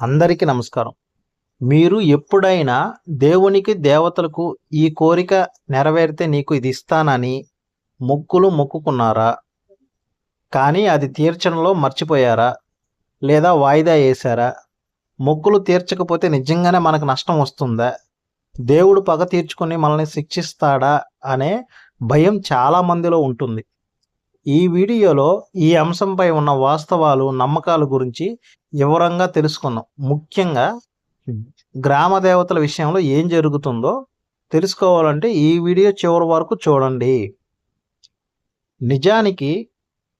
అందరికీ నమస్కారం. మీరు ఎప్పుడైనా దేవునికి దేవతలకు ఈ కోరిక నెరవేరితే నీకు ఇది ఇస్తానని మొక్కులు మొక్కుకున్నారా? కానీ అది తీర్చడంలో మర్చిపోయారా? లేదా వాయిదా వేశారా? మొక్కులు తీర్చకపోతే నిజంగానే మనకు నష్టం వస్తుందా? దేవుడు పగ తీర్చుకొని మనల్ని శిక్షిస్తాడా? అనే భయం చాలా మందిలో ఉంటుంది. ఈ వీడియోలో ఈ అంశంపై ఉన్న వాస్తవాలు నమ్మకాల గురించి వివరంగా తెలుసుకుందాం. ముఖ్యంగా గ్రామ దేవతల విషయంలో ఏం జరుగుతుందో తెలుసుకోవాలంటే ఈ వీడియో చివరి వరకు చూడండి. నిజానికి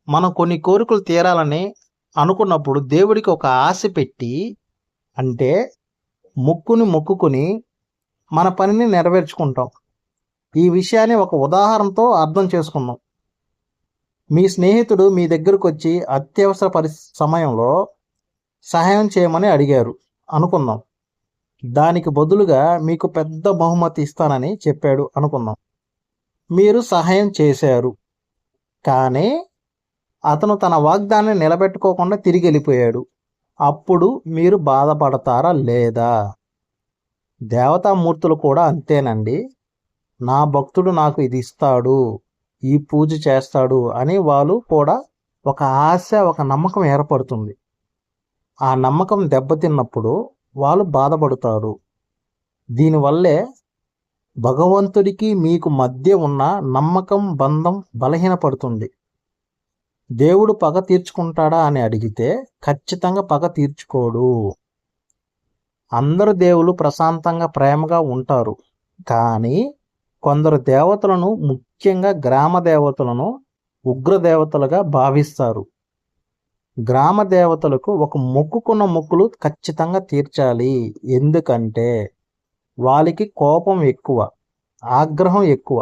మనం కొన్ని కోరికలు తీరాలని అనుకున్నప్పుడు దేవుడికి ఒక ఆశ పెట్టి అంటే మొక్కుని మొక్కుకొని మన పనిని నెరవేర్చుకుంటాం. ఈ విషయాన్ని ఒక ఉదాహరణతో అర్థం చేసుకుందాం. మీ స్నేహితుడు మీ దగ్గరకు వచ్చి అత్యవసర పరి సమయంలో సహాయం చేయమని అడిగారు. అనుకుందాం. దానికి బదులుగా మీకు పెద్ద బహుమతి ఇస్తానని చెప్పాడు. అనుకుందాం. మీరు సహాయం చేశారు. కానీ అతను తన వాగ్దాన్ని నిలబెట్టుకోకుండా తిరిగి వెళ్ళిపోయాడు. అప్పుడు మీరు బాధపడతారా లేదా? దేవతామూర్తులు కూడా అంతేనండి. నా భక్తుడు నాకు ఇది ఇస్తాడు. ఈ పూజ చేస్తాడు అని వాళ్ళు కూడా ఒక ఆశ ఒక నమ్మకం ఏర్పడుతుంది. ఆ నమ్మకం దెబ్బతిన్నప్పుడు వాళ్ళు బాధపడతారు. దీనివల్లే భగవంతుడికి మీకు మధ్య ఉన్న నమ్మకం బంధం బలహీనపడుతుంది. దేవుడు పగ తీర్చుకుంటాడా అని అడిగితే ఖచ్చితంగా పగ తీర్చుకోడు. అందరు దేవులు ప్రశాంతంగా ప్రేమగా ఉంటారు. కానీ కొందరు దేవతలను ముఖ్యంగా గ్రామ దేవతలను ఉగ్రదేవతలుగా భావిస్తారు. గ్రామ దేవతలకు ఒక మొక్కుకున్న మొక్కులు ఖచ్చితంగా తీర్చాలి. ఎందుకంటే వాళ్ళకి కోపం ఎక్కువ ఆగ్రహం ఎక్కువ.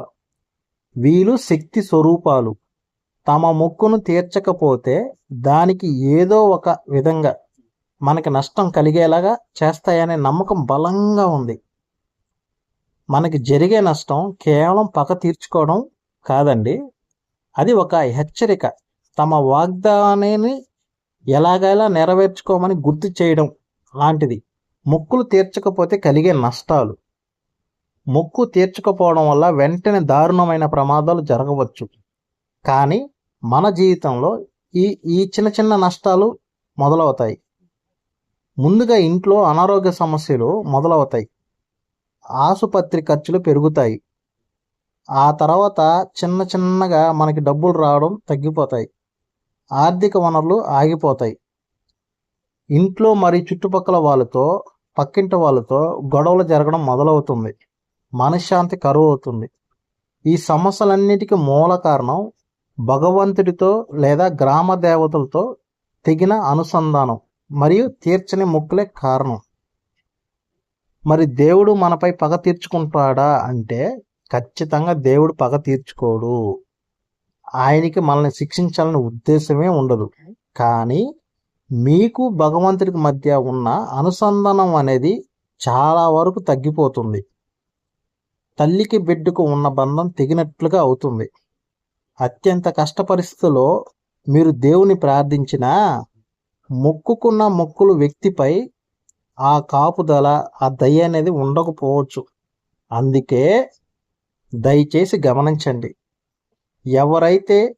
వీళ్ళు శక్తి స్వరూపాలు. తమ మొక్కును తీర్చకపోతే దానికి ఏదో ఒక విధంగా మనకి నష్టం కలిగేలాగా చేస్తాయనే నమ్మకం బలంగా ఉంది. మనకి జరిగే నష్టం కేవలం పగ తీర్చుకోవడం కాదండి. అది ఒక హెచ్చరిక. తమ వాగ్దానాన్ని ఎలాగైనా నెరవేర్చుకోమని గుర్తు చేయడం లాంటిది. మొక్కులు తీర్చకపోతే కలిగే నష్టాలు. మొక్కు తీర్చకపోవడం వల్ల వెంటనే దారుణమైన ప్రమాదాలు జరగవచ్చు. కానీ మన జీవితంలో ఈ ఈ చిన్న చిన్న నష్టాలు మొదలవుతాయి. ముందుగా ఇంట్లో అనారోగ్య సమస్యలు మొదలవుతాయి. ఆసుపత్రి ఖర్చులు పెరుగుతాయి. ఆ తర్వాత చిన్న చిన్నగా మనకి డబ్బులు రావడం తగ్గిపోతాయి. ఆర్థిక వనరులు ఆగిపోతాయి. ఇంట్లో మరి చుట్టుపక్కల వాళ్ళతో పక్కింటి వాళ్ళతో గొడవలు జరగడం మొదలవుతుంది. మనశ్శాంతి కరువు అవుతుంది ఈ సమస్యలన్నిటికీ మూల కారణం భగవంతుడితో లేదా గ్రామ దేవతలతో తెగిన అనుసంధానం మరియు తీర్చని ముక్కులే కారణం. మరి దేవుడు మనపై పగ తీర్చుకుంటాడా అంటే ఖచ్చితంగా దేవుడు పగ తీర్చుకోడు. ఆయనకి మనల్ని శిక్షించాలనే ఉద్దేశమే ఉండదు. కానీ మీకు భగవంతుడికి మధ్య ఉన్న అనుసంధానం అనేది చాలా వరకు తగ్గిపోతుంది. తల్లికి బిడ్డకు ఉన్న బంధం తెగినట్లుగా అవుతుంది. అత్యంత కష్ట పరిస్థితుల్లో మీరు దేవుని ప్రార్థించినా మొక్కుకున్న మొక్కులు వ్యక్తిపై ఆ కాపుదల ఆ దయ అనేది ఉండకపోవచ్చు. అందుకే దయచేసి గమనించండి. ఎవరైతే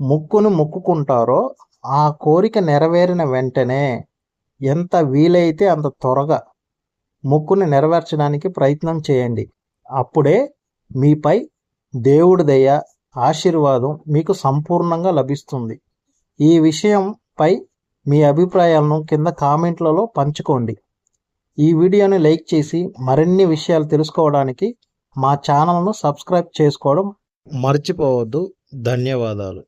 ముక్కును మొక్కుకుంటారో ఆ కోరిక నెరవేరిన వెంటనే ఎంత వీలైతే అంత త్వరగా ముక్కుని నెరవేర్చడానికి ప్రయత్నం చేయండి. అప్పుడే మీపై దేవుడి దయ ఆశీర్వాదం మీకు సంపూర్ణంగా లభిస్తుంది. ఈ విషయంపై మీ అభిప్రాయాలను కింద కామెంట్లలో పంచుకోండి. ఈ వీడియోని లైక్ చేసి మరిన్ని విషయాలు తెలుసుకోవడానికి మా ఛానల్ను సబ్స్క్రైబ్ చేసుకోవడం మర్చిపోవద్దు. ధన్యవాదాలు.